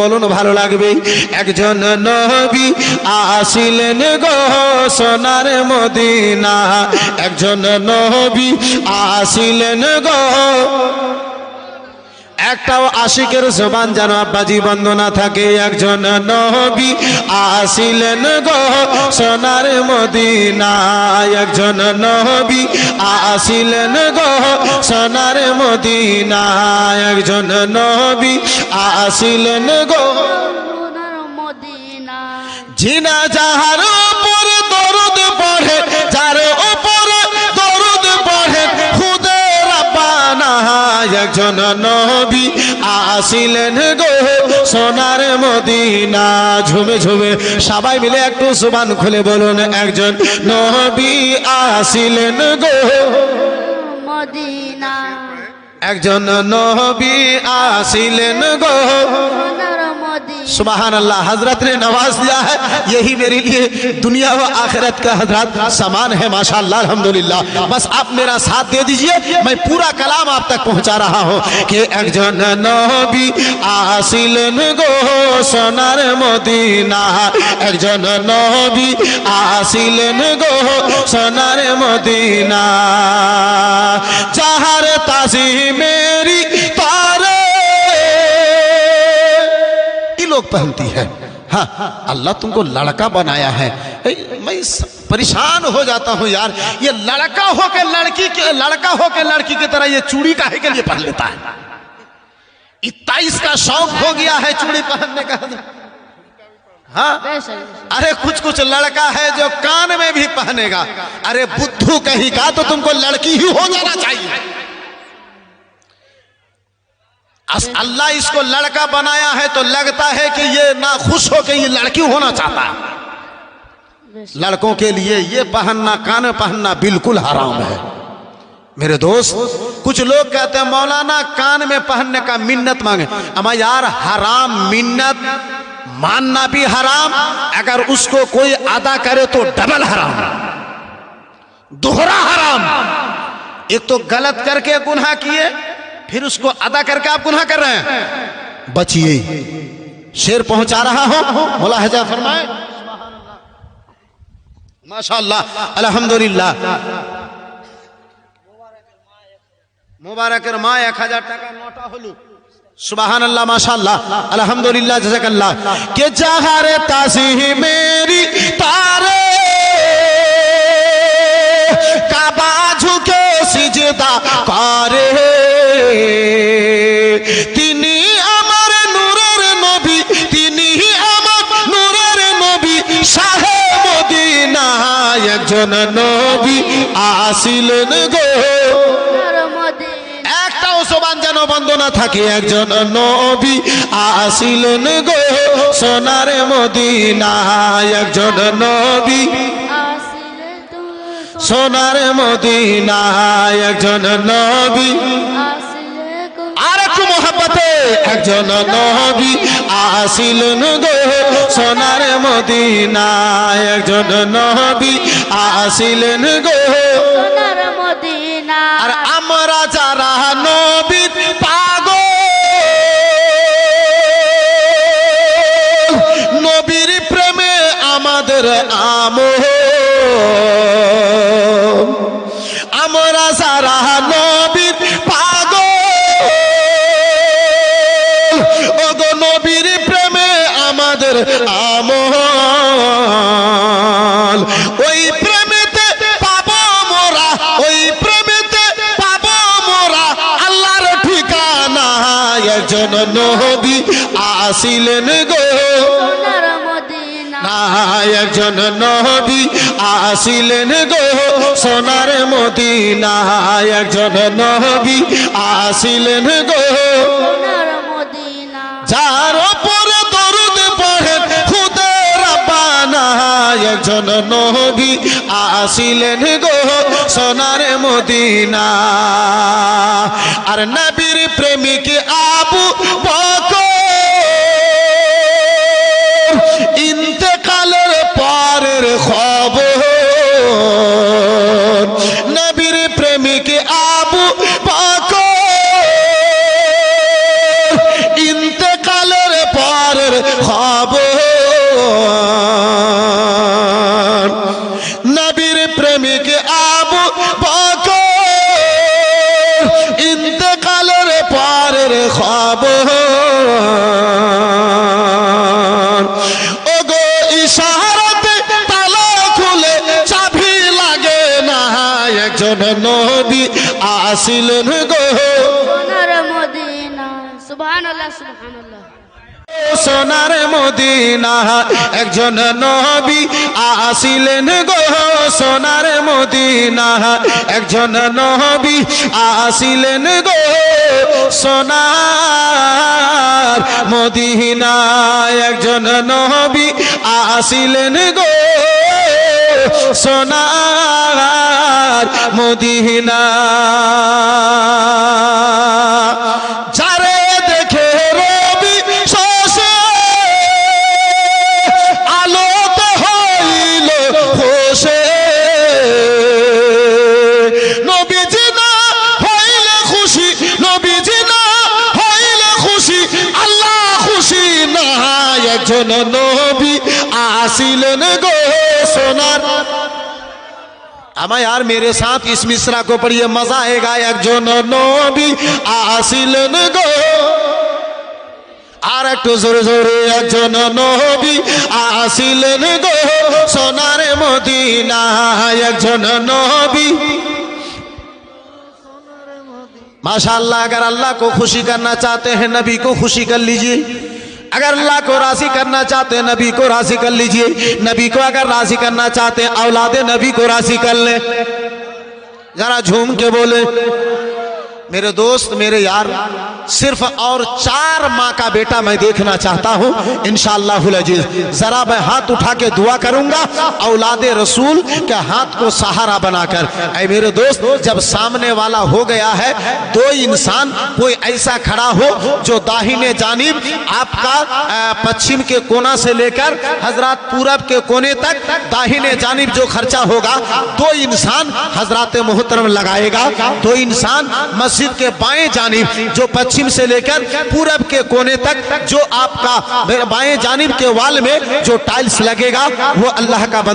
বলুন ভালো লাগবে? একজন নবী আসিলেন গো মদিনা। একজন নবী আসিলেন গো একটাও আশিকের জবান যেন আব্বাজি বন্দনা থাকে। একজন নবী আসিলেন গো সোনার মদিনা একজন নবী আসিলেন গো সোনার মদিনা একজন নবী আসিলেন গো সোনার মদিনা জিনা যাহার একজন নবী আসিলেন গো সোনার মদিনা। ঝুমে ঝুমে সবাই মিলে একটু সুবান খুলে বলুন একজন নবী আসিলেন গো। মদিনা। একজন নবী আসিলেন গো। सुबहान अल्लाह हजरत ने नवाज दिया है यही मेरे लिए दुनिया व आखिरत का हजरत सामान है माशाल्लाह अल्हम्दुलिल्लाह बस आप मेरा साथ दे दीजिए मैं पूरा कलाम आप तक पहुंचा रहा हूं कि একজন নবী আসিলেন গো সোনার মদিনা একজন নবী আসিলেন গো সোনার মদিনা যাহার پہنتی ہے۔ ہاں، اللہ تم کو لڑکا بنایا ہے۔ میں پریشان ہو جاتا ہوں یار۔ یہ لڑکا ہو کے لڑکی کے، لڑکا ہو کے لڑکی کی طرح یہ چوڑی کا ہے کے لیے پہن لیتا ہے۔ اتائیس کا شوق ہو گیا ہے چوڑی پہننے کا۔ ہاں؟ ارے، کچھ کچھ لڑکا ہے جو کان میں بھی پہنے گا ارے، بدھو کہیں کا تو تم کو لڑکی ہی ہو جانا چاہیے۔ اللہ اس کو لڑکا بنایا ہے تو لگتا ہے کہ یہ نہ خوش ہو کے یہ لڑکی ہونا چاہتا ہے۔ لڑکوں کے لیے یہ پہننا، کان پہننا بالکل حرام ہے۔ میرے دوست، کچھ لوگ کہتے ہیں، مولانا، کان میں پہننے کا منت مانگے۔ اما یار، حرام منت ماننا بھی حرام، اگر اس کو کوئی ادا کرے تو ڈبل حرام۔ دوہرا حرام۔ ایک تو غلط کر کے گناہ کیے پھر اس کو ادا کر کے آپ گناہ کر رہے ہیں۔ بچیے، شیر پہنچا رہا ہو ملاحظہ فرمائے۔ ماشاءاللہ، الحمدللہ۔ مبارک رما ایک ہزار ٹکا نوٹا ہلو۔ سبحان اللہ، ماشاءاللہ۔ الحمدللہ، جزاک اللہ۔ کہ جہار تازی میری تارے، کعبہ جھکے سجدہ پارے۔ একজন নবী আসিলেন গো। একটাও সোবান যেন বন্ধ না থাকে একজন নবী আসিলেন গো। সোনার মদিনা একজন নবী সোনার মদিনা একজন নবী একটু একজন নবী আসিলেন গো সোনার মদিনা একজন নবী আসিলেন গো সোনার মদিনা আর আমরা যারা নবী পাগল নবীর প্রেমে আমাদের আমোহ আমল। ওই প্রেমেতে পাবো মোরা ওই প্রেমেতে পাবো মোরা। আল্লাহর ঠিকানা একজন নবী আসিলেন গো। একজন নবী আসিলেন গো। সোনার মদিনা একজন নবী আসিলেন গো। একজন নবী আসিলেন গো সোনার মদিনা। আর নবীর প্রেমিক আবু বকর খবর ওগো ইশারাতে তালা খুলে চাবি লাগে না একজন নবী আসিলেন গো। সোনার মদিনা সুবহানাল্লাহ সুবহানাল্লাহ। সোনার মদিনা একজন নবী আসিলেন গো। সোনার মদিনা একজন নবী আসিলেন গো। সোনার মদিনা একজন নবী আসিলেন গো। সোনার মদিনা। যেন নবী আসিলেন গো সোনার। ہمیں یار میرے ساتھ اس مصرع کو پڑھیے مزہ آئے گا ایک جو نبی آسلن گو আর একটু জোরে জোরে একজন নবী আসিলেন গো। সোনার মদিনা একজন নবী ماشاءاللہ اگر اللہ کو خوشی کرنا چاہتے ہیں نبی کو خوشی کر لیجیے اگر اللہ کو راضی کرنا چاہتے ہیں، نبی کو راضی کر لیجیے۔ نبی کو اگر راضی کرنا چاہتے ہیں، اولاد نبی کو راضی کر لیں۔ ذرا جھوم کے بولے میرے دوست، میرے یار، صرف اور چار ماں کا بیٹا میں دیکھنا چاہتا ہوں۔ انشاءاللہ العزیز، ذرا میں ہاتھ اٹھا کے دعا کروں گا، اولاد رسول کے ہاتھ کو سہارا بنا کر۔ اے میرے دوست، جب سامنے والا ہو گیا ہے، دو انسان، کوئی ایسا کھڑا ہو جو داہینے جانب آپ کا پچھم کے کونا سے لے کر حضرات پورب کے کونے تک داہینے جانب جو خرچہ ہوگا، دو انسان حضرات محترم لگائے گا۔ دو انسان مس مسجد کے بائیں جانب جو پچھم سے لے کر پورب کے کونے تک جو آپ کا بائیں جانب کے وال میں جو ٹائلز لگے گا، وہ اللہ کا